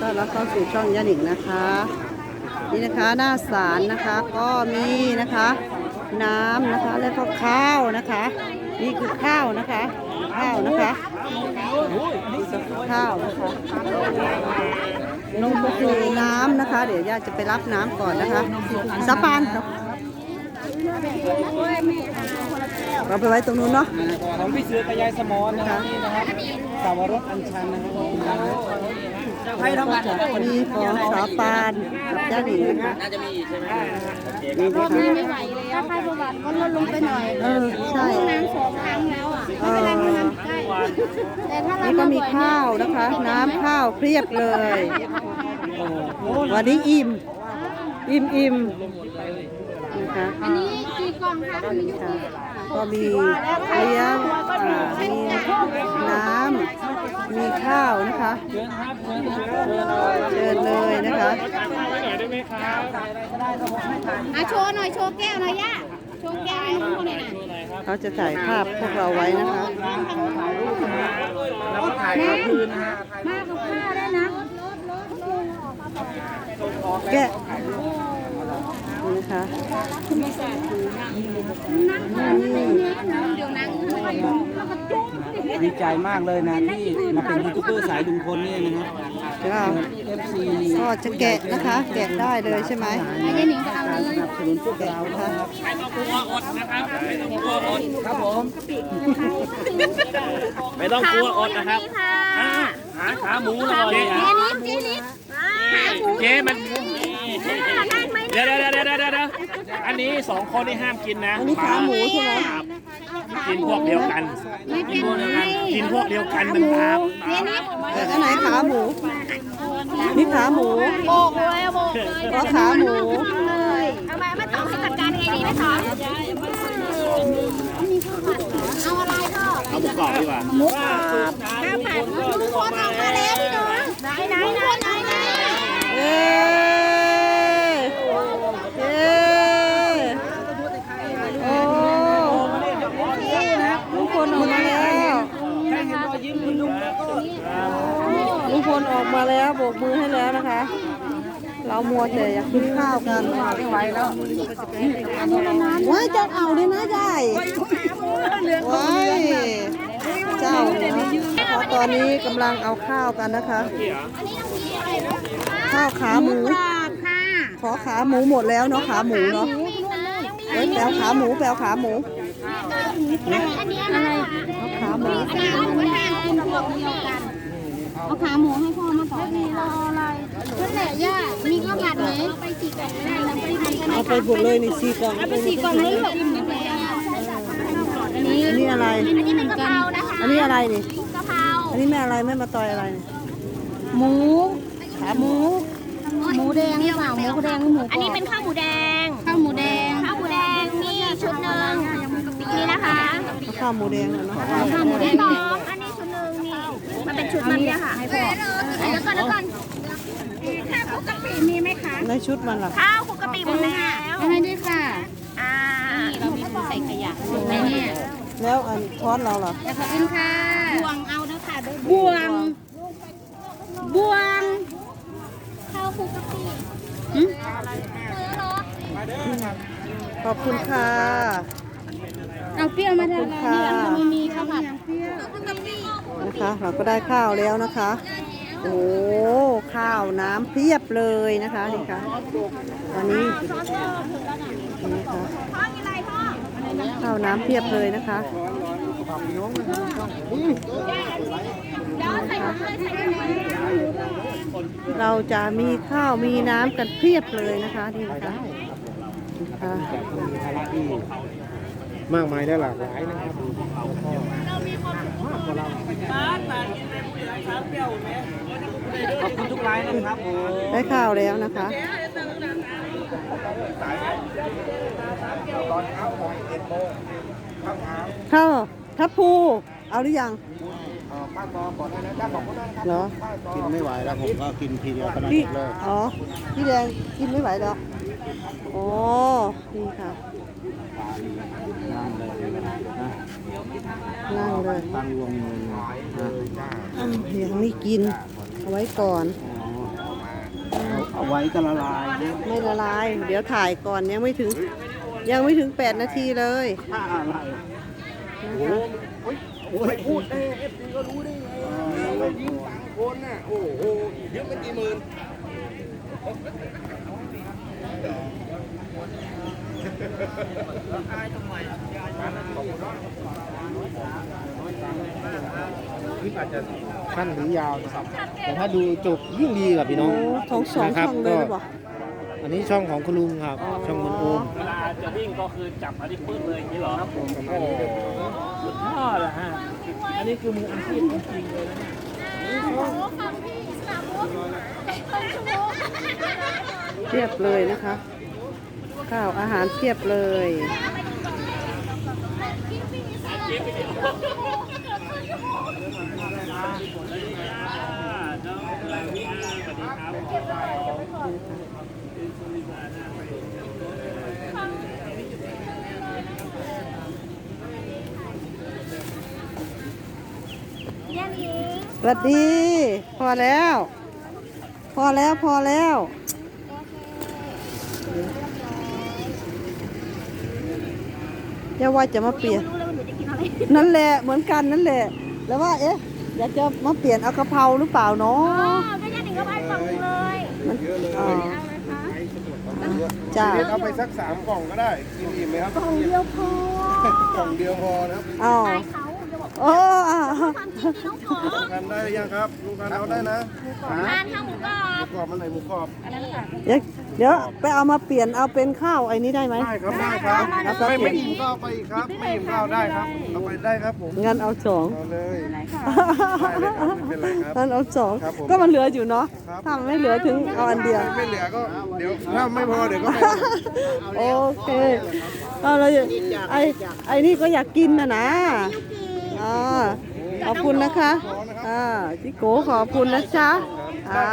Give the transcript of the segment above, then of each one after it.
ต้อนรับเข้าสู่ช่องยาหนิงนะคะ นี่นะคะหน้าศาลนะคะก็มีนะคะ น้ำนะคะแล้วก็ข้าวนะคะ นี่คือข้าวนะคะ ข้าวนะคะข้าวนะคะนมก็คือน้ำนะคะ เดี๋ยวย่าจะไปรับน้ำก่อนนะคะสะพานเราไปไว้ตรงนู้นเนาะของพี่เสือกับยายสมอนนะครับนี่นะครับสาวรสอัญชันนะครับ ใครทำงานมีของสาปานกับย่าหนิงนะคะน่าจะมีใช่ไหมนี่นะคะไม่ไหวแล้วค่าใครประวัติก็ลดลงไปหน่อย เออ ใช่น้ำสองครั้งแล้วอะเออใช่แต่ถ้าเรานี่ก็มีข้าวนะคะ น้ำข้าวเพียบเลย วันนี้อิ่ม อิ่มอิ่มนะคะอันนี้กี่กล่องคะคุณยุค่ะ กิก็มีเลี้ยงอ่ามีน้ำมีข้าวนะคะเชิญเลยนะคะอะโชว์หน่อยโชว์แก้วหน่อยย่าโชว์แก้วให้น้องคนหน่อยนะเขาจะถ่ายภาพพวกเราไว้นะคะแล้วก็ถ่ายกลางคืนนะฮะมากกับข้าวได้นะแกะ นี่นะคะเดี๋ยวนั่งดีใจมากเลยนะที่มาเป็นยูทูบเบอร์สายลุงพลเนี่ยนะครับก็เอฟซีก็จะแกะนะคะ แกะได้เลยใช่ไหมไอ้ยายหนิงก็เอาเลยสนับสนุนพวกเรานะครับครับผมไม่ต้องกลัวอดนะครับอ่าหาขาหมูหน่อยเจนิดเจนิดขาหมูเจ๊มันเดี๋ยวเดี๋ยวเดี๋ยวเดี๋ยวเดี๋ยวอันนี้สองคนนี่ห้ามกินนะอันนี้ขาหมูใช่ไหม ครับกินพวกเดียวกัน ไม่เป็นไรกินพวกเดียวกันมันบาปเจนิดแต่อันไหนขาหมู นี่ขาหมูโบกเลยโบกเลยก็ขาหมูเลยเอามาไม่ต้องจัดการเองดีไหมคะเอาอะไรพ่อเอาหมูกรอบดีกว่าหมูกรอบข้าวผัดลุงพลเอามาแล้วพี่น้องไหนไหนไหนไหนไหน เย้เย้โอ้ลุงพลออกมาแล้วลุงพลออ กมาแล้วโบกมือให้แล้วนะคะ เรามัวแต่อยากกินข้าวกันไม่ไหวแล้วว้ายจะเอาด้วยนะยายว้ายเจ้านะตอนนี้กำลังเอาข้าวกันนะคะ ข้าวขาหมูกรอบค่ะขอขาหมูหมดแล้วเนาะขาหมูเนาะเอ้ยแปลวขาหมูแปลวขาหมูอันนี้อะไรเอาขาหมูอันนี้ เอาหมูแห้งคุณพวกเดียวกันเอาขาหมูให้พ่อมาต่อเลยรออะไรนั่นแหละย่ามีข้าวผัดไหมไปสี่กล่องไม่ได้นะไปทำกันเอาไปหมดเลยนี่สี่กล่องเอาไปสี่กล่องเลยลูกอันนี้อันนี้อะไรอันนี้เป็นกะเพรานะคะอันนี้อะไรนี่กะเพราอันนี้แม่อะไรแม่มาต่อยอะไรนี่หมูขาหมูหมูแดงหรือเปล่าหมูแดงหรือหมูอันนี้เป็นข้าวหมูแดงข้าวหมูแดงข้าวหมูแดงมีชุดหนึ่งนี่นะคะเอาข้าวหมูแดงเหรอเนาะข้าวหมูแดงสองอันนี้ชุดหนึ่งนี่ มันเป็นชุดมันเนี่ยค่ะให้พ่อแล้วก็แล้วก่อนข้าวคลุกกะปิมีไหมคะในชุดมันล่ะข้าวคลุกกะปิหมดแล้วให้ด้วยค่ะอ่าเรามีใส่ขยะในนี่แล้วอันช้อนเราล่ะขอบคุณค่ะบวงเอาด้วยค่ะบวงบวงข้าวคลุกกะปิขอบคุณค่ะเอาเปรี้ยวมาทานขอบคุณค่ะนี่มันมีข้าวผัดนะคะ เราก็ได้ข้าวแล้วนะคะ โอ้ข้าวน้ำเพียบเลยนะคะนี่ค่ะวันนี้นี่ค่ะข้าวน้ำเพียบเลยนะคะเราจะมีข้าวมีน้ำกันเพียบเลยนะคะนี่นะคะ่ะมีภาระที่มากมายและหลากหลายนะครับ ขอบคุณทุกไลน์นะครับผมได้ข้าวแล้วนะคะข้าวทัพพูเอาหรือยังเหรอกินไม่ไหวแล้วผมก็กินทีเดียวก็นั้นพี่เลยอ๋อพี่แดงกินไม่ไหวแล้วโอ้นี่ค่ะ นั่งเลยนะนั่งเลยตั้งวงมือนะอืมยังไม่กิน เอาไว้ก่อนอ๋อเอาไว้ก็ละลายไม่ละลาย เดี๋ยวถ่ายก่อนยังไม่ถึง ยังไม่ถึง 8 นาทีเลยถ้าอะไรโอ้ยพูดได้เอฟซีก็รู้ได้ไงเรายิ้มต่างคนน่ะ โอ้โหยืมเป็นกี่หมื่น สั้นหรือยาวนะครับแต่ถ้าดูจบยิ่งดีกับพี่น้โอ้องท้องสองนะครับช่องเลยหรือเปล่าอันนี้ช่องของคุณลุงครับ ช่องคุณโอมเวลาจะวิ่งก็คือจับอันนี้ปื้ดเลยอย่างนี้เหรอครับผมโอ้สุดยอดอะฮะอันนี้คือมืออาชีพจริงๆเลยนะเนี่ย เทียบเลยนะคะ ข้าวอาหารเทียบเลยสวัสดี พอแล้ว พอแล้วพอแล้ว ย่าว่าจะมาเปลี่ยนนั่นแหละเหมือนกันนั่นแหละ แล้วว่าเอ๊ะอยากจะมาเปลี่ยนเอากะเพราหรือเปล่าเนาะไม่ใช่ถึงก็ไปฝั่งเลยมันอ๋อจ้าเอาไปสักสามกล่องก็ได้กินอิ่มไหมครับกล่องเดียวพอกล่องเดียวพอนะครับ อ๋อ ตายเขาจะบอก โอ้อ่าความจริงที่น้องขอกันได้หรือยังครับลุงกันเอาได้นะทานข้าวหมูกรอบหมูกรอบมันไหนหมูกรอบเดี๋ยวเดี๋ยวไปเอามาเปลี่ยนเอาเป็นข้าวไอ้นี้ได้ไหม ได้ครับได้ครับเอาไป ไม่เปลี่ไม่ยนอิ่มก็เอาไปอีกครับไม่อิ่มก็เอาได้ครับเอาไปได้ครับผมงั้นเอาสองเอาเลยได้เลยครับไม่เป็นไรครับ งั้นเอาสองครับผมก็มันเหลืออยู่เนาะครับ ถ้ามันไม่เหลือถึงเอาอันเดียว ไม่เหลือก็เดี๋ยวถ้าไม่พอเดี๋ยวก็ไม่เอาโอเคเอาเราจะไอ้ไอ้นี่ก็อยากกินนะนะ อ่าขอบคุณนะคะอ่าจิโก้ขอบคุณนะจ๊ะอ่า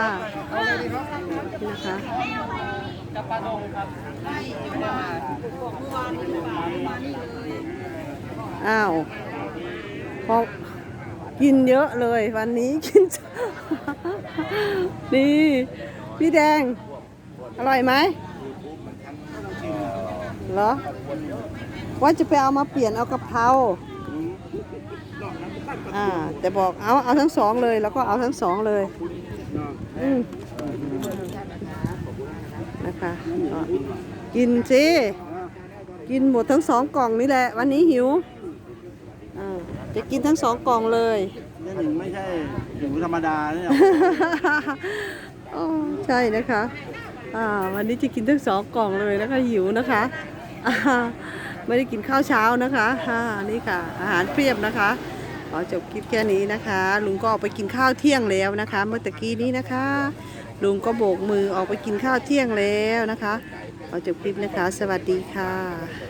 นะคะอ้าวพอกินเยอะเลยวันนี้กินนี่พี่แดง อร่อยไหมเหรอ ว่าจะไปเอามาเปลี่ยนเอากะเพรา อ่า แต่บอกเอาเอาทั้งสองเลย แล้วก็เอาทั้งสองเลยอืมนะคะก็กินสิกินหมดทั้งสองกล่องนี่แหละ วันนี้หิวอ่าจะกินทั้งสองกล่องเลยนี่หนึ่งไม่ใช่หมูธรรมดาเนี่ยอ๋อใช่นะคะอ่าวันนี้จะกินทั้งสองกล่องเลยนะคะหิวนะคะอ่าไม่ได้กินข้าวเช้านะคะอ่านี่ค่ะ อาหารเพียบนะคะ ขอจบคลิปแค่นี้นะคะ ลุงก็ออกไปกินข้าวเที่ยงแล้วนะคะ เมื่อตะกี้นี้นะคะ ลุงก็โบกมือออกไปกินข้าวเที่ยงแล้วนะคะขอจบคลิปนะคะ สวัสดีค่ะ